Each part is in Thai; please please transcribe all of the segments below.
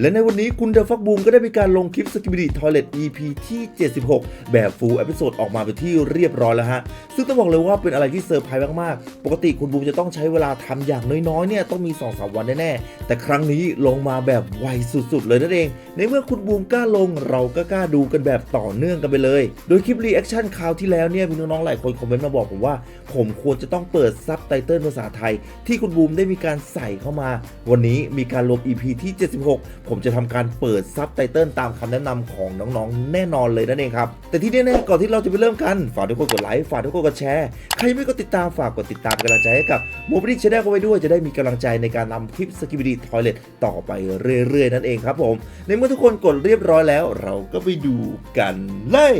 และในวันนี้คุณเดอะฟักบูมก็ได้มีการลงคลิปสกิบิ t ทอยเล t EP ที่ 76 แบบฟูลเอพิโซดออกมาเป็นที่เรียบร้อยแล้วฮะ ซึ่งต้องบอกเลยว่าเป็นอะไรที่เซอร์ไพรส์มาก ๆ ปกติคุณบูมจะต้องใช้เวลาทำอย่างน้อย ๆ เนี่ย ต้องมี 2-3 วันแน่ ๆ แต่ครั้งนี้ลงมาแบบไวสุด ๆ เลยนั่นเอง ในเมื่อคุณบูมกล้าลงเราก็กล้าดูกันแบบต่อเนื่องกันไปเลย โดยคลิปรีแอคชั่นคราวที่แล้วเนี่ยมีน้อง ๆ หลายคนคอมเมนต์มาบอกผมว่า ผมควรจะต้องเปิดซับไตเติลภาษาไทย ที่คุณบูมได้มีการใส่เข้ามา วันนี้มีการลง EP ที่ 76ผมจะทำการเปิดซับไตเติลตามคำแนะนำของน้องๆ แน่นอนเลยนั่นเองครับ แต่ที่แน่ๆก่อนที่เราจะไปเริ่มกัน ฝากทุกคนกดไลค์ฝากทุกคนกดแชร์ใครยังไม่กดติดตามฝากกดติดตามกำลังใจให้กับโมบิลี่ชแนลเข้าไปด้วยจะได้มีกำลังใจในการนำคลิปสกิบิดีทอยเลตต่อไปเรื่อยๆ นั่นเองครับผม ในเมื่อทุกคนกดเรียบร้อยแล้ว เราก็ไปดูกันเลย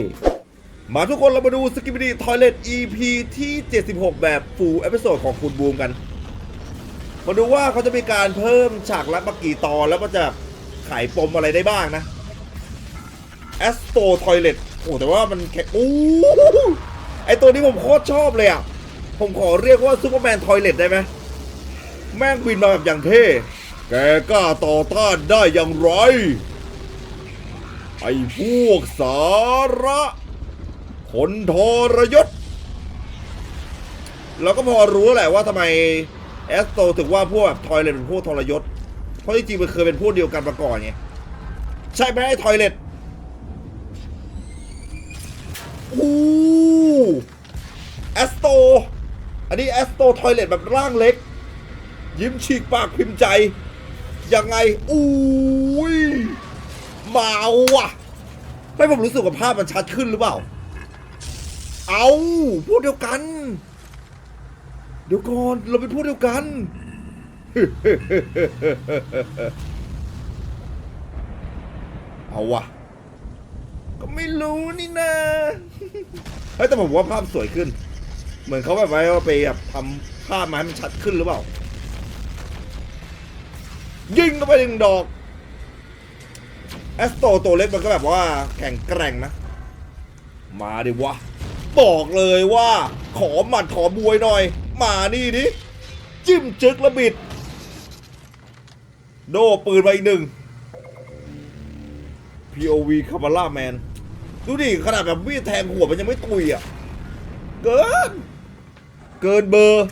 มาทุกคนเรามาดูสกิบิดีทอยเลต EP ที่ 76 แบบฟูลเอพิโซดของคุณบูมกันมาดูว่าเขาจะมีการเพิ่มฉากลับมากี่ตอนแล้วก็จะ ไขปมอะไรได้บ้างนะแอสโตทอยเลตโอ้แต่ว่ามันแข็งโอ้ไอตัวนี้ผมโคตรชอบเลยอะ ผมขอเรียกว่าซูเปอร์แมนทอยเลตได้ไหมแม่งบินมาแบบอย่างเท่ แกกล้าต่อต้านได้อย่างไร ไอ้พวกสาระคนทรยศเราก็พอรู้แหละว่าทำไมแอสโตถึงว่าพวกแบบทอยเลตเป็นพวกทรยศ เพราะจริงๆมันเคยเป็นพวกเดียวกันมาก่อนไงใช่ไหมไอ้ทอยเลตอู้แอสโต อันนี้แอสโตทอยเลตแบบร่างเล็ก ยิ้มฉีกปากพิมพ์ใจ ยังไง อู้ยมาว่ะไม่ผมรู้สึกว่าภาพมันชัดขึ้นหรือเปล่า เอาพวกเดียวกัน เดี๋ยวก่อน เราเป็นพวกเดียวกัน เอาวะก็ไม่รู้นี่นะเฮ้ยแต่ผมว่าภาพสวยขึ้น เหมือนเขาแบบไว้ว่าไปแบบทำภาพมาให้มันชัดขึ้นหรือเปล่า ยิงเข้าไปหนึ่งดอกแอสโตตัวเล็กมันก็แบบว่าแข็งแกร่งนะ มาดิวะ บอกเลยว่า ขอหมัดขอบวยหน่อย มานี่ดิ จิ้มจึกระบิด โดปืนไปอีกหนึ่ง POV คาบาร่าแมน ดูดิ ขนาดแบบมีดแทงหัวมันยังไม่ตุยอะ เกิน เกินเบอร์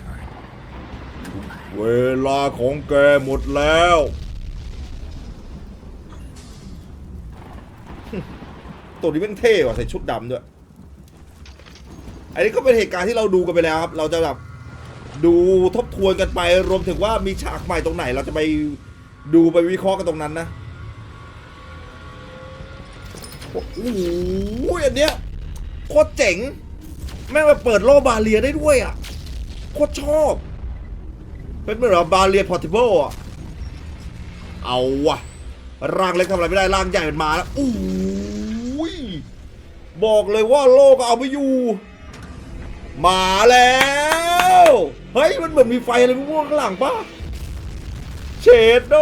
เวลาของแกหมดแล้ว ตัวนี้เป็นเท่ว่ะใส่ชุดดำด้วย อันนี้ก็เป็นเหตุการณ์ที่เราดูกันไปแล้วครับ เราจะแบบดูทบทวนกันไป รวมถึงว่ามีฉากใหม่ตรงไหน เราจะไป ดูไปวิเคราะห์กันตรงนั้นนะโอ้โหอันเนี้ยโคตรเจ๋ง แม่งมาเปิดโลบาเลียได้ด้วยอะ โคตรชอบ เป็นเหมือนแบบบาเลียพอร์ติเบิลอะ เอาว่ะร่างเล็กทำอะไรไม่ได้ร่างใหญ่มันมาแล้วอู้ยบอกเลยว่าโลกเอาไม่อยู่ มาแล้ว เฮ้ย มันเหมือนมีไฟอะไรม่วงข้างหลังป่ะ เชดโด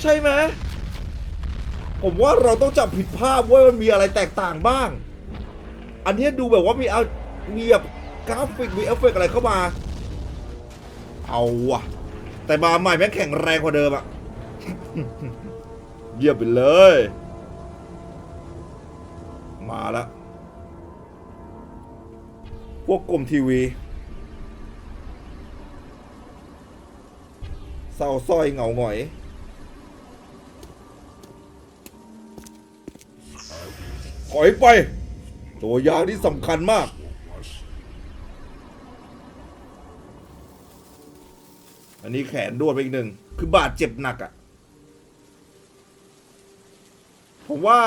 ใช่ไหมผมว่าเราต้องจับผิดภาพว่ามันมีอะไรแตกต่างบ้าง อันนี้ดูแบบว่ามีเอามีแบบกราฟิกมีเอฟเฟกต์อะไรเข้ามา เอาวะแต่มาใหม่แม่งแข็งแรงกว่าเดิมอะเยี่ยมไปเลย มาล้วพวกกลมทีวี ศร้าสร้อยเหงาหงอย ถอยไป ตัวยางที่สำคัญมาก อันนี้แขนด้วนไปอีกหนึ่ง คือบาดเจ็บหนักอะ่ะ ผมว่า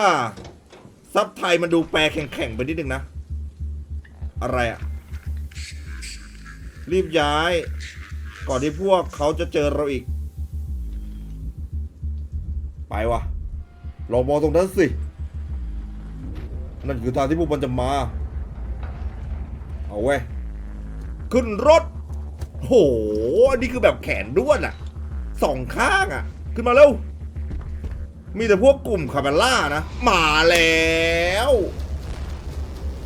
ซับไทยมันดูแปลแข็งๆไปนิดนึงนะ อะไรอะ่ะ รีบย้าย ก่อนที่พวกเขาจะเจอเราอีก ไปวะลองมองตรงนั้นสิ นั่นคือทางที่พวกมันจะมา เอาเว้ย ขึ้นรถ โห อันนี้คือแบบแขนด้วนอะสองข้างอะขึ้นมาเร็ว มีแต่พวกกลุ่มคาเมล่านะ มาแล้ว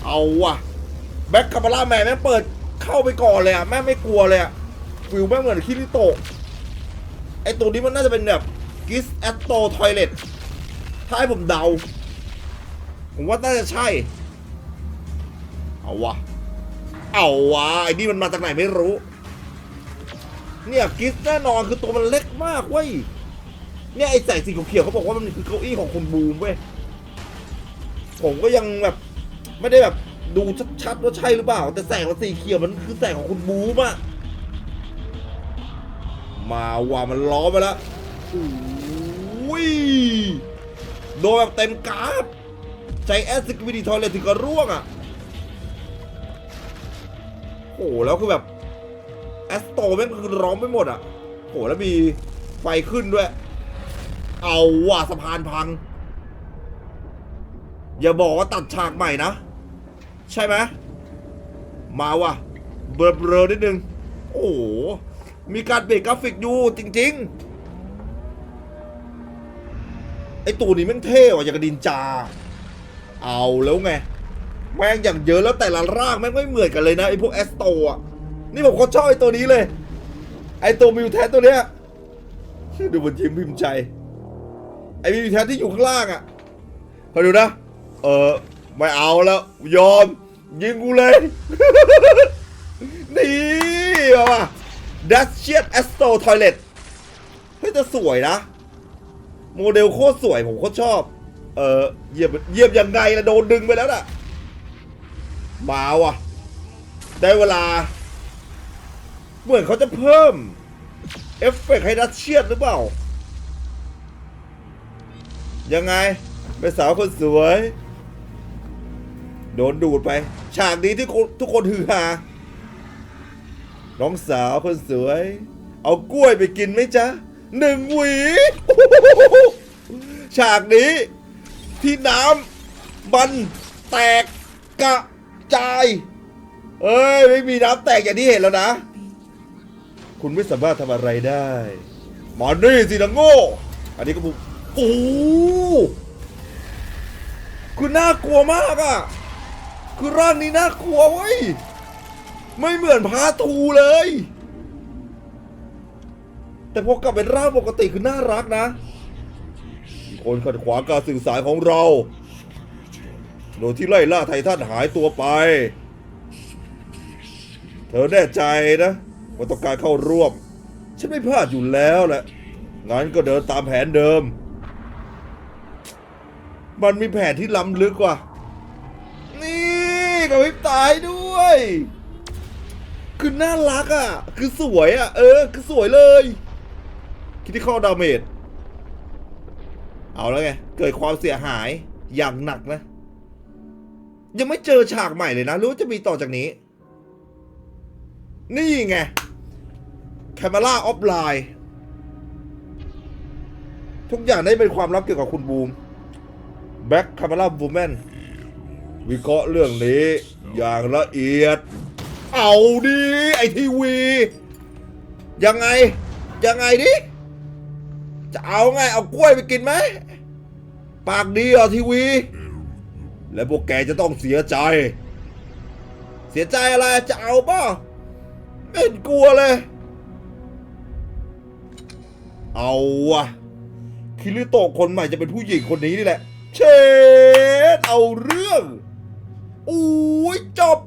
เอาวะแบ็คคาเมล่าแมนแม่เปิดเข้าไปก่อนเลยอะแม่ไม่กลัวเลยอะ ฟิลแม่งเหมือนคิริโตะไอตัวนี้มันน่าจะเป็นแบบกิสแอตโตทอยเลตถ้าให้ผมเดา ผมว่าน่าจะใช่ เอาวะ เอาวะไอ้นี่มันมาจากไหนไม่รู้ เนี่ยกิสแน่นอนคือตัวมันเล็กมากเว้ย เนี่ยไอ้แสงสีเขียวเขาบอกว่ามันคือเก้าอี้ของคุณบูมเว้ย ผมก็ยังแบบไม่ได้แบบดูชัดๆว่าใช่หรือเปล่า แต่แสงมันสีเขียวมันคือแสงของคุณบูมอะ มาว่ามันล้อไปแล้วอุ้ยโดนแบบเต็มกราฟใจแอสสกิบิดีทอยเลยถึงกับร่วงอะโอ้โหแล้วคือแบบ แอสโตแม่งคือร้องไปหมดอะโหแล้วมีไฟขึ้นด้วย เอาว่ะสะพานพัง อย่าบอกว่าตัดฉากใหม่นะ ใช่ไหมมาว่ะ เบลอเบลอนิดนึง โอ้โห มีการเปลี่ยนกราฟิกอยู่จริง ๆ ไอตัวนี้แม่งเท่ว่ะอย่างกระดินจา เอาแล้วไง แม่งอย่างเยอะแล้วแต่ละร่างแม่งไม่เหมือนกันเลยนะไอพวกแอสโตอะ นี่ผมก็ชอบไอตัวนี้เลย ไอตัวมิวแทสตัวเนี้ยดูมันยิ้มพิมพ์ใจ ไอมิวแทสที่อยู่ข้างล่างอะคอดูนะ เออไม่เอาแล้วยอมยิงกูเลย นี่ว่ะ ดัชเชีย a แอสโตทอยเลตเฮ้ยแต่สวยนะ โมเดลโคตรสวยผมโคตรชอบ เออเยียบเยียบยังไงละโดนดึงไปแล้วน่ะมาว่ะ ได้เวลา เหมือนเขาจะเพิ่ม เอฟเฟกต์ให้ดัชเชียหรือเปล่า ยังไงเป็นสาวคนสวย โดนดูดไป ฉากนี้ที่ทุกคนฮือฮา น้องสาวคนสวย เอากล้วยไปกินไหมจ๊ะหนึ่งหวีฉากนี้ที่น้ำมันแตกกระจาย เอ้ย ไม่มีน้ำแตกอย่างที่เห็นแล้วนะ คุณไม่สามารถทำอะไรได้มานี่สินะโง่ อันนี้ก็บุกโอ้คือน่ากลัวมากอะคือร่างนี้น่ากลัวเว้ย ไม่เหมือนพาทูเลย แต่พอกลับเป็นร่างปกติคือน่ารักนะ คนขัดขวางการสื่อสารของเราโดยที่ไล่ล่าไททันหายตัวไป เธอแน่ใจนะว่าต้องการเข้าร่วม ฉันไม่พลาดอยู่แล้วแหละ งั้นก็เดินตามแผนเดิม มันมีแผนที่ล้ำลึกกว่านี่กับพริบตายด้วย คือน่ารักอะ คือสวยอะ เออ คือสวยเลยคิดที่ข้อดาเมจเอาแล้วไง เกิดความเสียหายอย่างหนักนะ ยังไม่เจอฉากใหม่เลยนะ รู้จะมีต่อจากนี้ นี่ไงแคม e ราออฟไลน์ทุกอย่างได้เป็นความลับเกี่ยวกับคุณบูมแบ็คคา m ราบูแมนวิเคราะห์เรื่องนี้อย่างละเอียด เอาดิไอทีวี ยังไง ยังไงดิ จะเอาไง เอากล้วยไปกินไหม ปากดีเหรอทีวี และพวกแกจะต้องเสียใจ เสียใจอะไร จะเอาป่ะไม่เห็นกลัวเลย เอาวะคิริโตะคนใหม่จะเป็นผู้หญิงคนนี้นี่แหละ เชดเอาเรื่อง อุ้ยจบ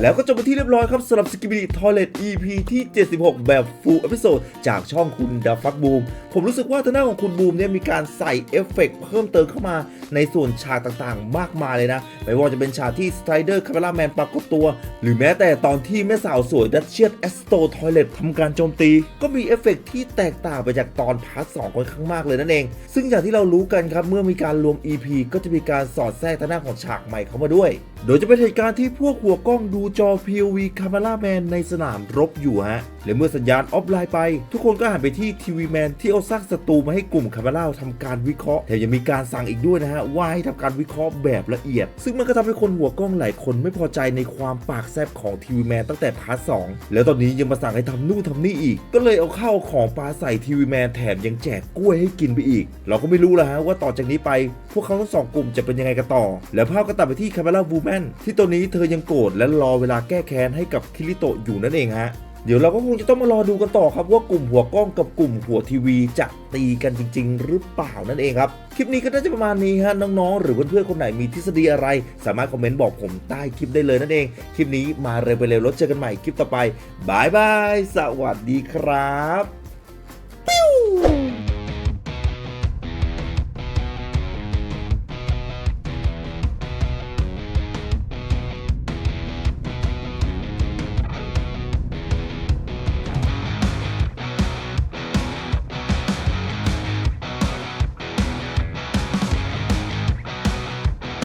แล้วก็จบไปที่เรียบร้อยครับสำหรับ s k i b i d y Toilet EP ที่ 76 แบบ Full Episode จากช่องคุณดับฟักบูม ผมรู้สึกว่าทางหน้าของคุณบูมเนี่ยมีการใส่เอฟเฟกต์เพิ่มเติมเข้ามาในส่วนฉากต่างๆ มากมายเลยนะ ไม่ว่าจะเป็นฉากที่สไตรเดอร์คา m e ราแมนปรากฏตัว หรือแม้แต่ตอนที่แม่สาวสวยดัชเชียสแอสโตทอยเลตทำการโจมตี ก็มีเอฟเฟกต์ที่แตกต่างไปจากตอนพาร์ทสองค่อนข้างมากเลยนั่นเอง ซึ่งอย่างที่เรารู้กันครับเมื่อมีการรวม EP ก็จะมีการสอดแทรกทางหน้าของฉากใหม่เข้ามาด้วยโดยจะเป็นเหตุการณ์ที่พวกหัวกล้องดูจอ POV คา m e ราแมนในสนามรบอยู่ฮะ และเมื่อสัญญาณออฟไลน์ไป ทุกคนก็หันไปที่ทีวีแมนที่เอาซากศัตรูมาให้กลุ่มคา m e ราทำการวิเคราะห์แถมยังมีการสั่งอีกด้วยนะฮะ ว่าให้ทำการวิเคราะห์แบบละเอียด ซึ่งมันก็ทำให้คนหัวกล้องหลายคนไม่พอใจในความปากแซบของทีวีแมนตั้งแต่พาร์ทสองแล้วตอนนี้ยังมาสั่งให้ทำนู่นทำนี่อีก ก็เลยเอาเข้าวของปลาใส่ทีวีแมนแถมยังแจกกล้วยให้กินไปอีก เราก็ไม่รู้แล้วฮะว่าต่อจากนี้ไป พวกเขาทั้งสองกลุ่มจะเป็นยังไงกันต่อ แล้วภาพก็ตัดไปที่คา m e ราวูแมนที่ตอนนี้เธอยังโกรธและรอเวลาแก้แค้นให้กับคิริโตะอยู่นั่นเองฮะเดี๋ยวเราก็คงจะต้องมารอดูกันต่อครับว่ากลุ่มหัวกล้องกับกลุ่มหัวทีวีจะตีกันจริง ๆ หรือเปล่านั่นเองครับ คลิปนี้ก็น่าจะประมาณนี้ฮะน้องๆ หรือเพื่อนๆคนไหนมีทฤษฎีอะไร สามารถคอมเมนต์บอกผมใต้คลิปได้เลยนั่นเอง คลิปนี้มาเร็วไปเร็วรถเจอกันใหม่คลิปต่อไปบายบายสวัสดีครับ